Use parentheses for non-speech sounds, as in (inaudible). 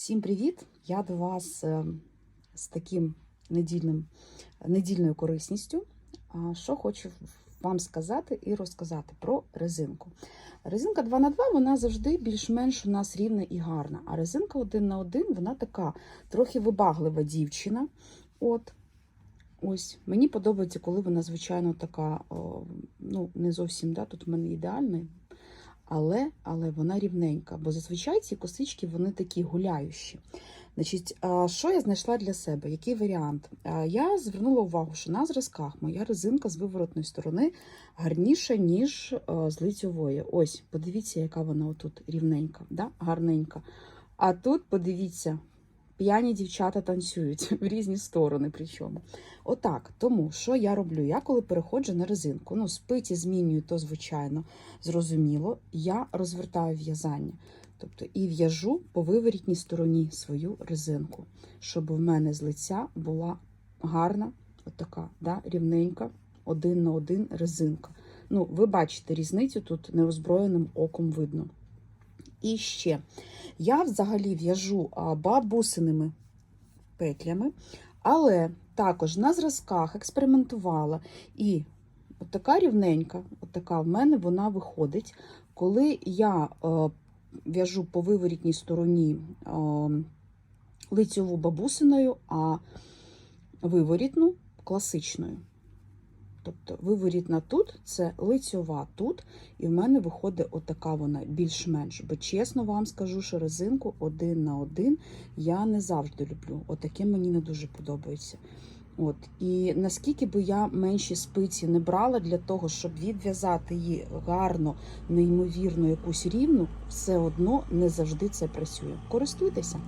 Всім привіт! Я до вас е, з таким недільним, недільною корисністю. Що хочу вам сказати і розказати про резинку. Резинка 2 на 2 вона завжди більш-менш у нас рівна і гарна. А резинка 1 на 1 вона така трохи вибаглива дівчина. От. Ось, мені подобається, коли вона, звичайно, така, ну, не зовсім, да, тут в мене ідеальний, але, але вона рівненька, бо зазвичай ці косички вони такі гуляючі. Значить, що я знайшла для себе? Який варіант? Я звернула увагу, що на зразках моя резинка з виворотної сторони гарніша, ніж з лицьової. Ось, подивіться, яка вона отут рівненька, да? гарненька. А тут, подивіться, п'яні дівчата танцюють (laughs) в різні сторони. Причому. Отак. Тому що я роблю? Я коли переходжу на резинку, ну, спиті змінюю, то звичайно, зрозуміло, я розвертаю в'язання. Тобто і в'яжу по виворітній стороні свою резинку, щоб в мене з лиця була гарна, отака, да, рівненька, один на один резинка. Ну, ви бачите різницю тут неозброєним оком видно. І ще я взагалі в'яжу бабусиними петлями, але також на зразках експериментувала. І от така рівненька, от в мене вона виходить, коли я е, в'яжу по виворітній стороні е, лицьову бабусиною, а виворітну класичною. Тобто виворітна тут, це лицьова тут, і в мене виходить отака вона більш-менш. Бо чесно вам скажу, що резинку один на один я не завжди люблю. Отаке мені не дуже подобається. От І наскільки би я менші спиці не брала для того, щоб відв'язати її гарно, неймовірно, якусь рівну, все одно не завжди це працює. Користуйтеся.